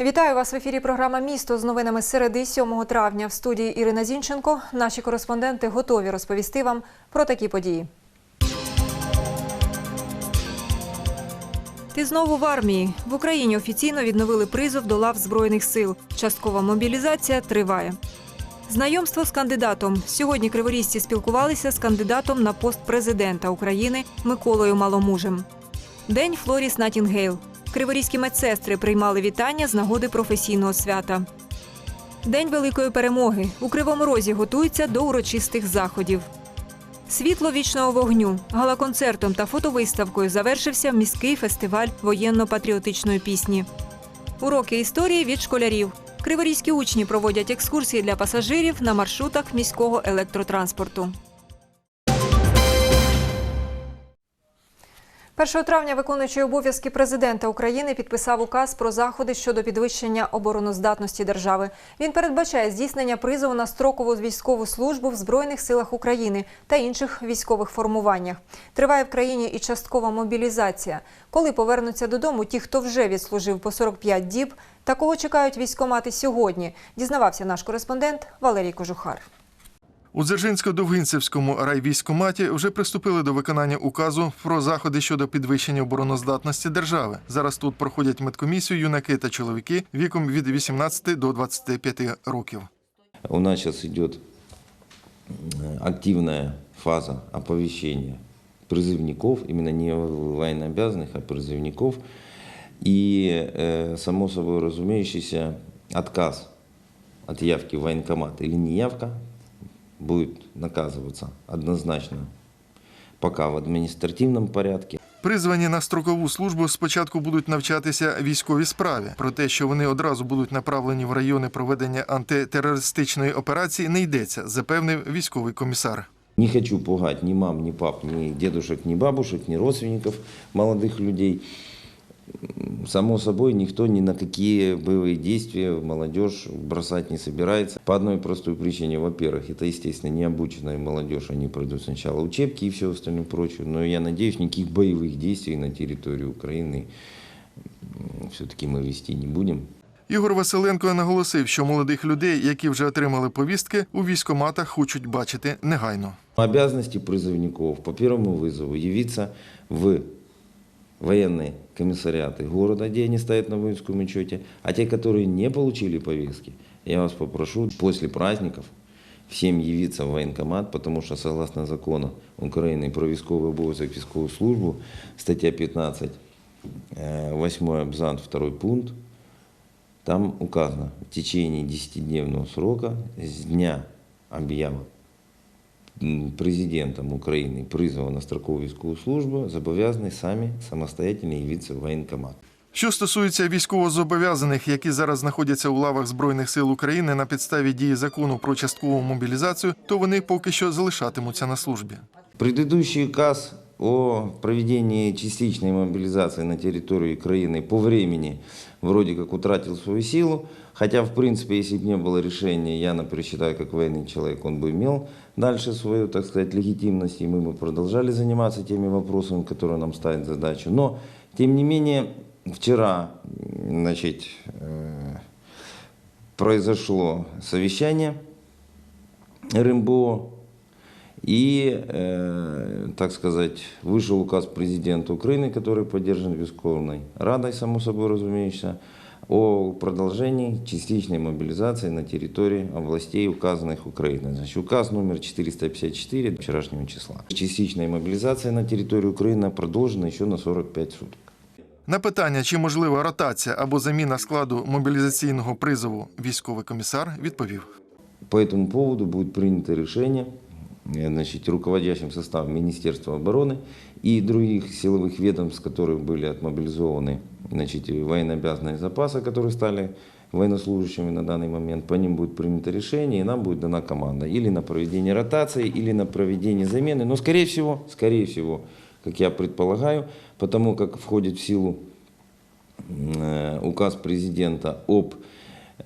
Вітаю вас в ефірі. Програма Місто з новинами середи 7 травня. В студії Ірина Зінченко. Наші кореспонденти готові розповісти вам про такі події. Ти знову в армії. В Україні офіційно відновили призов до лав Збройних сил. Часткова мобілізація триває. Знайомство з кандидатом. Сьогодні криворізці спілкувалися з кандидатом на пост президента України Миколою Маломужем. День Флоріс Натінгейл. Криворізькі медсестри приймали вітання з нагоди професійного свята. День великої перемоги. У Кривому Розі готуються до урочистих заходів. Світло вічного вогню. Галаконцертом та фотовиставкою завершився міський фестиваль воєнно-патріотичної пісні. Уроки історії від школярів. Криворізькі учні проводять екскурсії для пасажирів на маршрутах міського електротранспорту. 1 травня виконуючий обов'язки президента України підписав указ про заходи щодо підвищення обороноздатності держави. Він передбачає здійснення призову на строкову військову службу в Збройних силах України та інших військових формуваннях. Триває в країні і часткова мобілізація. Коли повернуться додому ті, хто вже відслужив по 45 діб, та кого чекають військомати сьогодні, дізнавався наш кореспондент Валерій Кожухар. У Дзержинсько-Довгинцевському райвійськкоматі вже приступили до виконання указу про заходи щодо підвищення обороноздатності держави. Зараз тут проходять медкомісію юнаки та чоловіки віком від 18 до 25 років. У нас сейчас идет активная фаза оповещения призывников, именно не военнообязанных, а призывников. И, э, само собой разумеющийся, отказ от явки в военкомат или неявка будет наказываться однозначно пока в административном порядке. Призвані на строкову службу спочатку будуть навчатися військовій справі. Про те, що вони одразу будуть направлені в райони проведення антитерористичної операції, не йдеться, запевнив військовий комісар. Не хочу пугать ни мам, ни пап, ни дедушек, ни бабушек, ни родственников молодых людей. М, Само собой, никто ни на какие боевые действия молодежь бросать не собирается. По одной простой причине. Во-первых, это, естественно, необученная молодежь. Они пройдут сначала учебки и все остальное прочее. Но я надеюсь, никаких боевых действий на территории Украины все-таки мы вести не будем. Ігор Василенко наголосив, що молодих людей, які вже отримали повістки, у військоматах хочуть бачити негайно. Обязанности призывников по первому вызову явиться в военные комиссариаты города, где они стоят на воинском учете, а те, которые не получили повестки, я вас попрошу после праздников всем явиться в военкомат, потому что согласно закону Украины про військовий обов'язок військову службу, стаття 15, 8 абзац, 2 пункт, там указано, в течение 10-дневного срока с дня объява м, президентом України призову на строкову військову службу зобов'язані самі самостоятельно явитися в воєнкомат. Що стосується військовозобов'язаних, які зараз знаходяться у лавах Збройних сил України на підставі дії закону про часткову мобілізацію, то вони поки що залишатимуться на службі. Предыдущий указ о проведении частичной мобилизации на территории Украины по времени вроде как утратил свою силу, хотя, в принципе, если бы не было решения, я, например, считаю, как военный человек, он бы имел дальше свою, так сказать, легитимность, и мы бы продолжали заниматься теми вопросами, которые нам ставят задачу. Но, тем не менее, вчера, значит, э, произошло совещание РМБО, и, э, так сказать, вышел указ президента Украины, который поддержан Верховной Радой, само собой разумеется, о продолжении частичной мобилизации на территории областей, указанных Украиной. Значит, указ номер 454 вчерашнего числа. Частичная мобилизация на территории Украины продолжена еще на 45 суток. На питання, чи можлива ротація або заміна складу мобілізаційного призову, військовий комісар відповів. По этому поводу будет принято решение э, Значит, руководящим составом Министерства обороны и других силовых ведомств, которые были отмобилизованы, значит, военнообязанные запасы, которые стали военнослужащими на данный момент, по ним будет принято решение, и нам будет дана команда или на проведение ротации, или на проведение замены. Но, скорее всего, скорее всего, как я предполагаю, потому как входит в силу э, указ президента об э,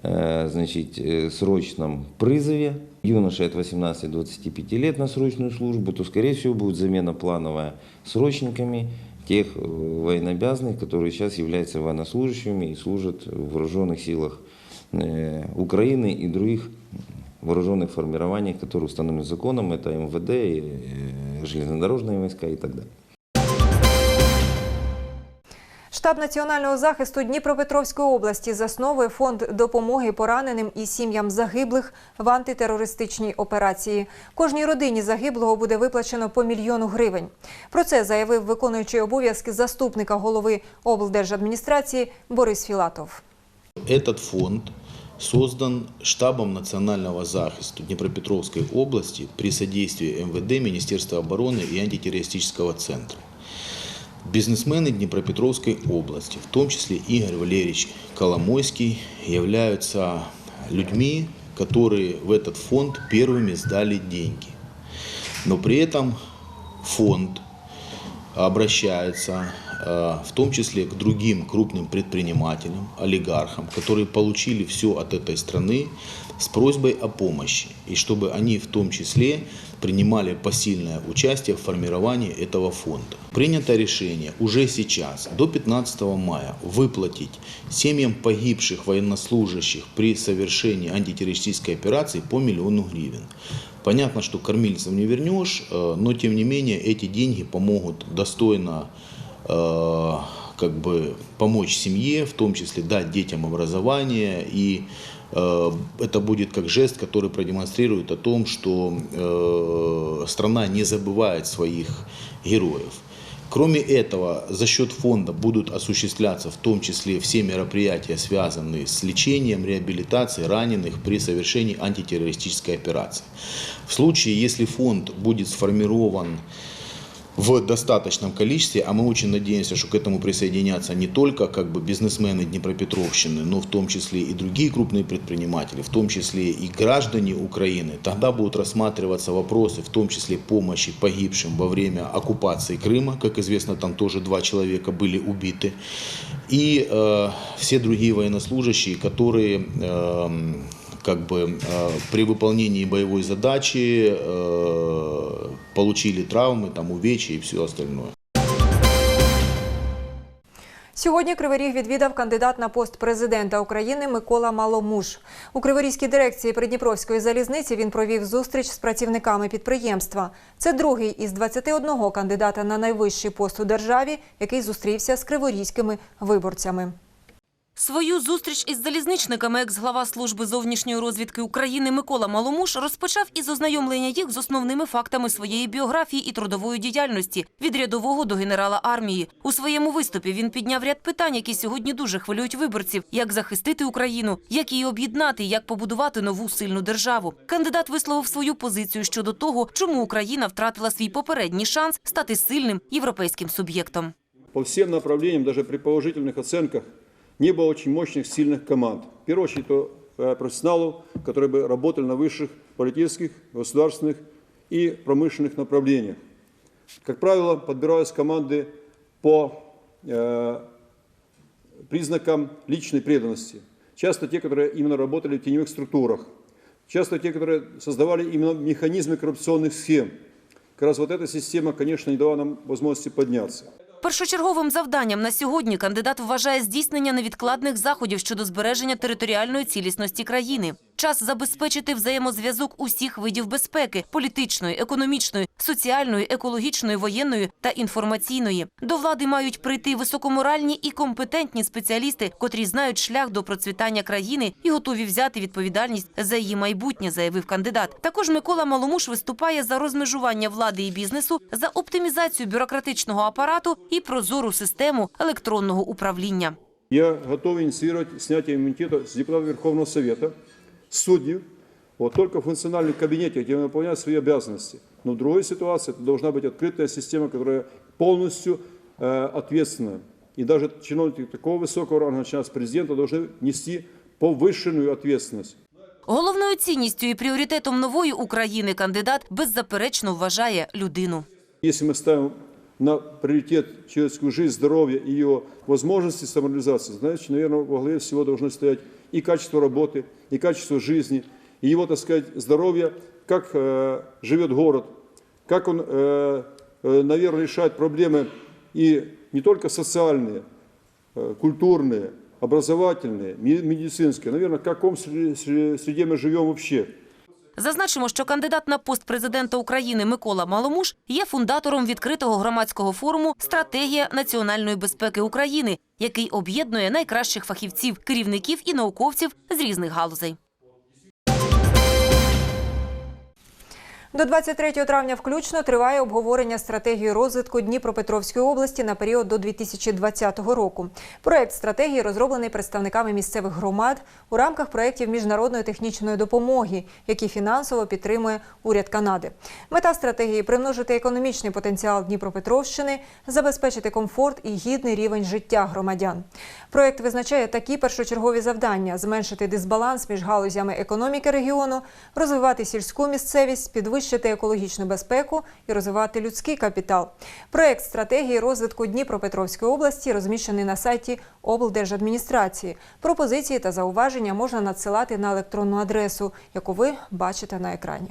значит, э, срочном призыве юношей от 18 до 25 лет на срочную службу, то, скорее всего, будет замена плановая срочниками тех э, военнообязанных, которые сейчас являются военнослужащими и служат в вооруженных силах э, Украины и других вооруженных формирований, которые установлены законом, это МВД, и, э, железнодорожные войска и так далее. Штаб національного захисту Дніпропетровської області засновує фонд допомоги пораненим і сім'ям загиблих в антитерористичній операції. Кожній родині загиблого буде виплачено по мільйону гривень. Про це заявив виконуючий обов'язки заступника голови облдержадміністрації Борис Філатов. Этот фонд создан штабом национального захиста Днепропетровской области при содействии МВД, Министерства обороны и антитеррористического центра. Бизнесмены Днепропетровской области, в том числе Игорь Валерьевич Коломойский, являются людьми, которые в этот фонд первыми сдали деньги. Но при этом фонд обращается э, в том числе к другим крупным предпринимателям, олигархам, которые получили все от этой страны с просьбой о помощи, и чтобы они в том числе принимали посильное участие в формировании этого фонда. Принято решение уже сейчас, до 15 мая, выплатить семьям погибших военнослужащих при совершении антитеррористической операции по миллиону гривен. Понятно, что кормильцев не вернешь, э, но тем не менее эти деньги помогут достойно э, как бы помочь семье, в том числе дать детям образование и это будет как жест, который продемонстрирует о том, что э, страна не забывает своих героев. Кроме этого, за счет фонда будут осуществляться в том числе все мероприятия, связанные с лечением, реабилитацией раненых при совершении антитеррористической операции. В случае, если фонд будет сформирован в достаточном количестве, а мы очень надеемся, что к этому присоединятся не только как бы бизнесмены Днепропетровщины, но в том числе и другие крупные предприниматели, в том числе и граждане Украины. Тогда будут рассматриваться вопросы, в том числе помощи погибшим во время оккупации Крыма. Как известно, там тоже два человека были убиты. И э, все другие военнослужащие, которые э, как бы э, при выполнении боевой задачи э, получили травмы, там увечья и все остальное. Сьогодні Кривий Ріг відвідав кандидат на пост президента України Микола Маломуш. У Криворізькій дирекції Придніпровської залізниці він провів зустріч з працівниками підприємства. Це другий із 21 кандидата на найвищий пост у державі, який зустрівся з криворізькими виборцями. Свою зустріч із залізничниками екс-глава служби зовнішньої розвідки України Микола Маломуш розпочав із ознайомлення їх з основними фактами своєї біографії і трудової діяльності від рядового до генерала армії. У своєму виступі він підняв ряд питань, які сьогодні дуже хвилюють виборців: як захистити Україну, як її об'єднати, як побудувати нову сильну державу. Кандидат висловив свою позицію щодо того, чому Україна втратила свій попередній шанс стати сильним європейським суб'єктом. по всем направлениям, даже при положительных оценках, не было очень мощных, сильных команд. В первую очередь, э, профессионалов, которые бы работали на высших политических, государственных и промышленных направлениях. Как правило, подбирались команды по э, признакам личной преданности. Часто те, которые именно работали в теневых структурах. Часто те, которые создавали именно механизмы коррупционных схем. Как раз вот эта система, конечно, не дала нам возможности подняться. Першочерговим завданням на сьогодні кандидат вважає здійснення невідкладних заходів щодо збереження територіальної цілісності країни. Час забезпечити взаємозв'язок усіх видів безпеки політичної, економічної, соціальної, екологічної, воєнної та інформаційної. До влади мають прийти високоморальні і компетентні спеціалісти, котрі знають шлях до процвітання країни і готові взяти відповідальність за її майбутнє, заявив кандидат. Також Микола Маломуш виступає за розмежування влади і бізнесу, за оптимізацію бюрократичного апарату і прозору систему електронного управління. Я готов инициировать снятие иммунитета с Верховного Совета, судей, вот только в функциональном кабинете, где они выполняют свои обязанности. Но в другой ситуации это должна быть открытая система, которая полностью э, ответственна. И даже чиновники такого высокого ранга, начиная с президента, должны нести повышенную ответственность. Головною цінністю і пріоритетом нової України кандидат беззаперечно вважає людину. Если мы ставим на приоритет человеческую жизнь, здоровье и ее возможности самореализации, значит, наверное, во главе всего должно стоять и качество работы, и качество жизни, и его, так сказать, здоровье, как э, живет город, как он, э, э, наверное, решает проблемы и не только социальные, э, культурные, образовательные, ме- медицинские. Наверное, в каком среде, среде- среде мы живем вообще? Зазначимо, що кандидат на пост президента України Микола Маломуш є фундатором відкритого громадського форуму Стратегія національної безпеки України, який об'єднує найкращих фахівців, керівників і науковців з різних галузей. До 23 травня включно триває обговорення стратегії розвитку Дніпропетровської області на період до 2020 року. Проект стратегії розроблений представниками місцевих громад у рамках проєктів міжнародної технічної допомоги, які фінансово підтримує уряд Канади. Мета стратегії примножити економічний потенціал Дніпропетровщини, забезпечити комфорт і гідний рівень життя громадян. Проект визначає такі першочергові завдання: зменшити дисбаланс між галузями економіки регіону, розвивати сільську місцевість, підвищити екологічну безпеку і розвивати людський капітал. Проект стратегії розвитку Дніпропетровської області розміщений на сайті облдержадміністрації. Пропозиції та зауваження можна надсилати на електронну адресу, яку ви бачите на екрані.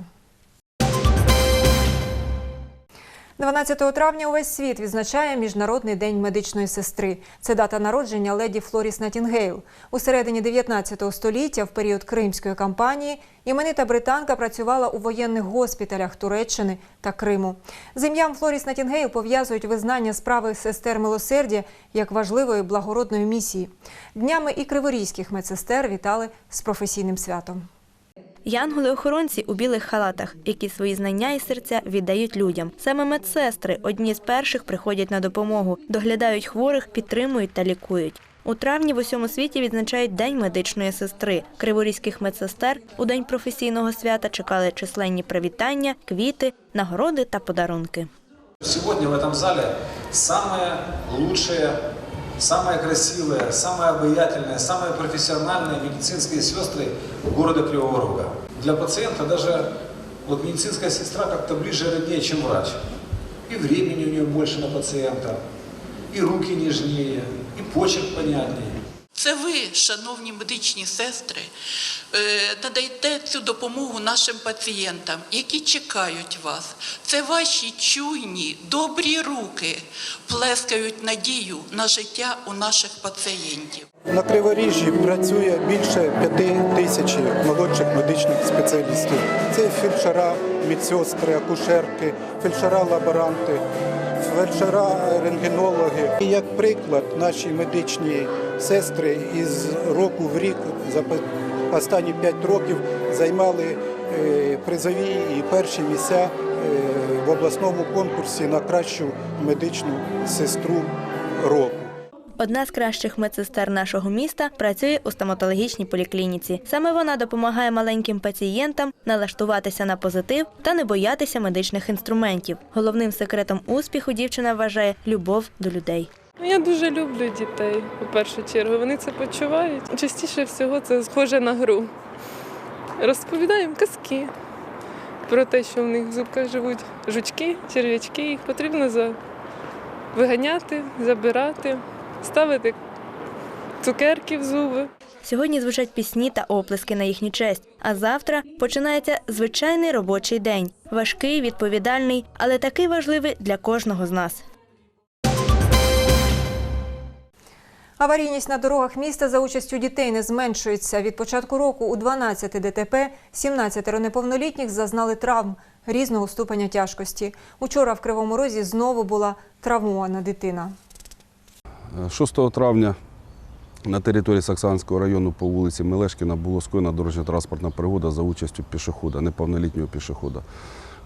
12 травня увесь світ відзначає Міжнародний день медичної сестри. Це дата народження леді Флоріс Натінгейл. У середині 19 століття, в період Кримської кампанії, іменита британка працювала у воєнних госпіталях Туреччини та Криму. З ім'ям Флоріс Натінгейл пов'язують визнання справи сестер милосердя як важливої благородної місії. Днями і криворізьких медсестер вітали з професійним святом. Янголи-охоронці у білих халатах, які свої знання і серця віддають людям. Саме медсестри одні з перших приходять на допомогу, доглядають хворих, підтримують та лікують. У травні в усьому світі відзначають День медичної сестри. Криворізьких медсестер у день професійного свята чекали численні привітання, квіти, нагороди та подарунки. Сегодня в зале самые лучшие, самые красивые, самые обаятельные, самые профессиональные медицинские сестры города Кривого Рога. Для пациента даже вот медицинская сестра как-то ближе и роднее, чем врач. И времени у нее больше на пациента, и руки нежнее, и почерк понятнее. Це ви, шановні медичні сестри, е, надаєте цю допомогу нашим пацієнтам, які чекають вас. Це ваші чуйні, добрі руки плескають надію на життя у наших пацієнтів. На Криворіжжі працює більше п'яти тисяч молодших медичних спеціалістів. Це фельдшера, медсестри, акушерки, фельдшера-лаборанти, фельдшера-рентгенологи. І як приклад, наші медичні сестри із року в рік за останні п'ять років займали е, призові і перші місця е, в обласному конкурсі на кращу медичну сестру року. Одна з кращих медсестер нашого міста працює у стоматологічній поліклініці. Саме вона допомагає маленьким пацієнтам налаштуватися на позитив та не боятися медичних інструментів. Головним секретом успіху дівчина вважає любов до людей. Ну, Я дуже люблю дітей, у першу чергу. Вони це почувають. Частіше всього це схоже на гру. Розповідаємо казки про те, що в них в зубках живуть жучки, черв'ячки. Їх потрібно виганяти, забирати, ставити цукерки в зуби. Сьогодні звучать пісні та оплески на їхню честь. А завтра починається звичайний робочий день. Важкий, відповідальний, але такий важливий для кожного з нас. Аварійність на дорогах міста за участю дітей не зменшується. Від початку року у 12 ДТП 17 неповнолітніх зазнали травм різного ступеня тяжкості. Учора в Кривому Розі знову була травмована дитина. 6 травня на території Саксанського району по вулиці Мелешкіна було скоєна дорожньо-транспортна пригода за участю пішохода, неповнолітнього пішохода.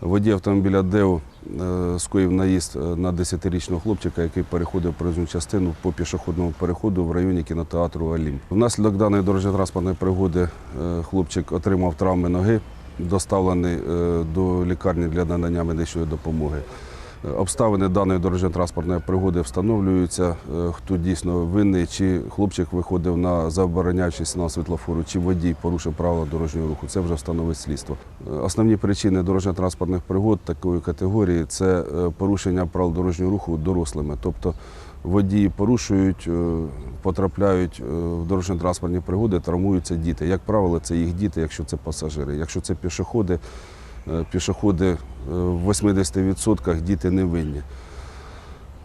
Водій автомобіля ДЕО е, скоїв наїзд е, на 10-річного хлопчика, який переходив проїзну частину по пішохідному переходу в районі кінотеатру Олімп. Внаслідок даної дорожньо-транспортної пригоди е, хлопчик отримав травми ноги, доставлений до лікарні для надання медичної допомоги. Обставини даної дорожньо-транспортної пригоди встановлюються, е, хто дійсно винний, чи хлопчик виходив на забороняючий сигнал світлофору, чи водій порушив правила дорожнього руху. Це вже встановить слідство. Е, Основні причини дорожньо-транспортних пригод такої категорії це е, порушення правил дорожнього руху дорослими. Тобто водії порушують, потрапляють в дорожньо-транспортні пригоди, травмуються діти. Як правило, це їх діти, якщо це пасажири. Якщо це пішоходи, пішоходи е, в 80% діти невинні.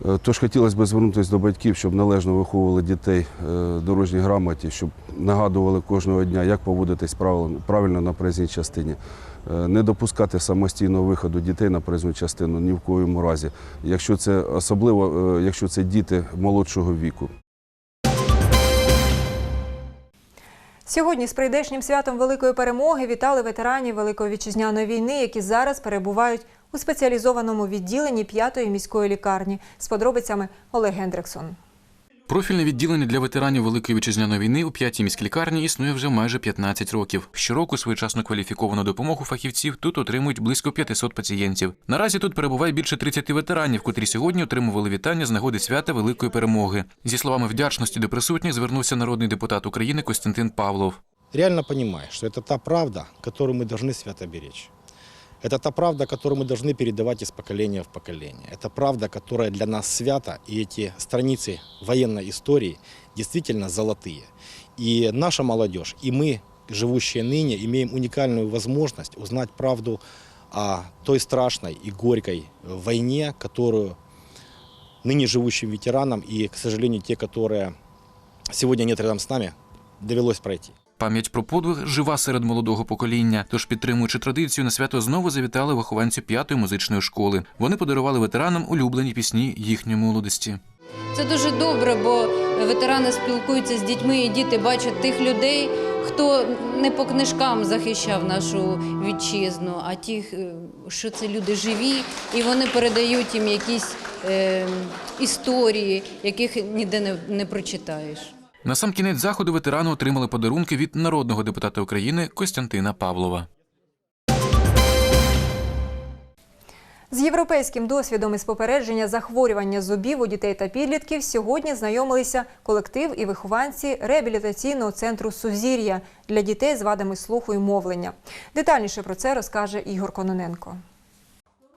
Е, Тож хотілося б звернутися до батьків, щоб належно виховували дітей е, дорожній грамоті, щоб нагадували кожного дня, як поводитись правильно- на проїзній частині. Е, Не допускати самостійного виходу дітей на проїзну частину ні в коєму разі, якщо це особливо, е, якщо це діти молодшого віку. Сьогодні з прийдешнім святом Великої перемоги вітали ветеранів Великої вітчизняної війни, які зараз перебувають у спеціалізованому відділенні п'ятої міської лікарні. З подробицями Олег Гендриксон. Профільне відділення для ветеранів Великої вітчизняної війни у п'ятій міській лікарні існує вже майже 15 років. Щороку своєчасно кваліфіковану допомогу фахівців тут отримують близько 500 пацієнтів. Наразі тут перебуває більше 30 ветеранів, котрі сьогодні отримували вітання з нагоди свята Великої перемоги. Зі словами вдячності до присутніх звернувся народний депутат України Костянтин Павлов. реально понимаешь, что это та правда, которую мы должны свято беречь. Это та правда, которую мы должны передавать из поколения в поколение. Это правда, которая для нас свята, и эти страницы военной истории действительно золотые. И наша молодежь, и мы, живущие ныне, имеем уникальную возможность узнать правду о той страшной и горькой войне, которую ныне живущим ветеранам и, к сожалению, те, которые сегодня нет рядом с нами, довелось пройти. Пам'ять про подвиг жива серед молодого покоління. Тож, підтримуючи традицію, на свято знову завітали вихованці п'ятої музичної школи. Вони подарували ветеранам улюблені пісні їхньої молодості. Це дуже добре, бо ветерани спілкуються з дітьми, і діти бачать тих людей, хто не по книжкам захищав нашу вітчизну, а ті, е, що це люди живі, і вони передають їм якісь е, історії, яких ніде не, не прочитаєш. На сам кінець заходу ветерани отримали подарунки від народного депутата України Костянтина Павлова. З європейським досвідом із попередження захворювання зубів у дітей та підлітків сьогодні знайомилися колектив і вихованці реабілітаційного центру Сузір'я для дітей з вадами слуху і мовлення. Детальніше про це розкаже Ігор Кононенко.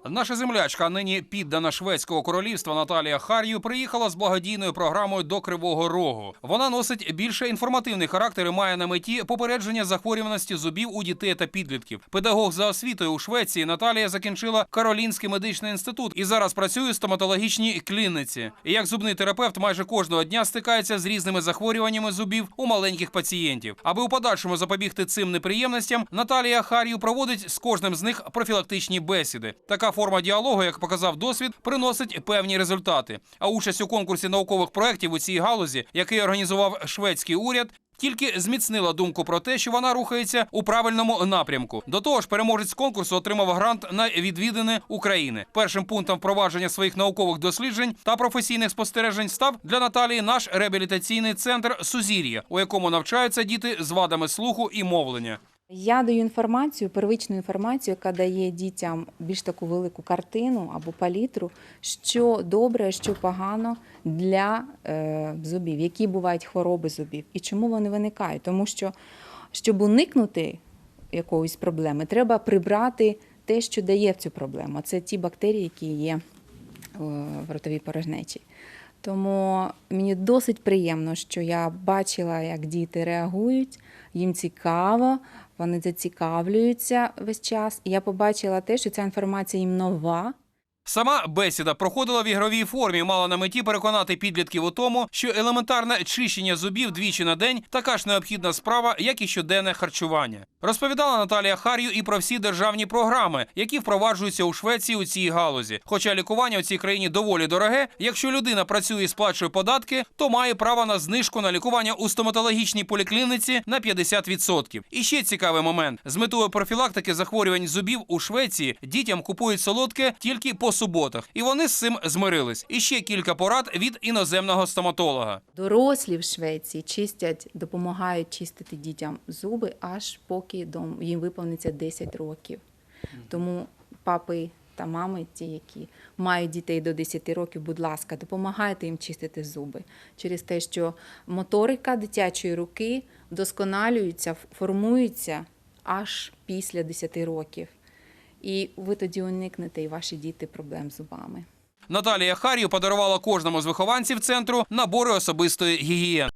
Наша землячка, нині піддана шведського королівства Наталія Хар'ю, приїхала з благодійною програмою до Кривого Рогу. Вона носить більше інформативний характер і має на меті попередження захворюваності зубів у дітей та підлітків. Педагог за освітою у Швеції Наталія закінчила Каролінський медичний інститут і зараз працює в стоматологічній клініці. Як зубний терапевт майже кожного дня стикається з різними захворюваннями зубів у маленьких пацієнтів. Аби у подальшому запобігти цим неприємностям, Наталія Хар'ю проводить з кожним з них профілактичні бесіди. Така форма діалогу, як показав досвід, приносить певні результати. А участь у конкурсі наукових проєктів у цій галузі, який організував шведський уряд. Тільки зміцнила думку про те, що вона рухається у правильному напрямку. До того ж, переможець конкурсу отримав грант на відвідини України. Першим пунктом впровадження своїх наукових досліджень та професійних спостережень став для Наталії наш реабілітаційний центр Сузір'я, у якому навчаються діти з вадами слуху і мовлення. Я даю інформацію, первичну інформацію, яка дає дітям більш таку велику картину або палітру, що добре, що погано для е, зубів, які бувають хвороби зубів і чому вони виникають. Тому що, щоб уникнути якоїсь проблеми, треба прибрати те, що дає цю проблему. Це ті бактерії, які є е, в ротовій порожнечі. Тому мені досить приємно, що я бачила, як діти реагують, їм цікаво, вони зацікавлюються весь час. І я побачила те, що ця інформація їм нова. Сама бесіда проходила в ігровій формі, мала на меті переконати підлітків у тому, що елементарне чищення зубів двічі на день така ж необхідна справа, як і щоденне харчування. Розповідала Наталія Хар'ю і про всі державні програми, які впроваджуються у Швеції у цій галузі. Хоча лікування у цій країні доволі дороге, якщо людина працює і сплачує податки, то має право на знижку на лікування у стоматологічній поліклініці на 50%. І ще цікавий момент: з метою профілактики захворювань зубів у Швеції дітям купують солодке тільки по суботах, і вони з цим змирились. І ще кілька порад від іноземного стоматолога. Дорослі в Швеції чистять, допомагають чистити дітям зуби, аж поки їм виповниться 10 років. Тому папи та мами, ті, які мають дітей до 10 років, будь ласка, допомагайте їм чистити зуби через те, що моторика дитячої руки вдосконалюється, формується аж після 10 років. І ви тоді уникнете і ваші діти проблем з зубами. Наталія Хар'ю подарувала кожному з вихованців центру набори особистої гігієни.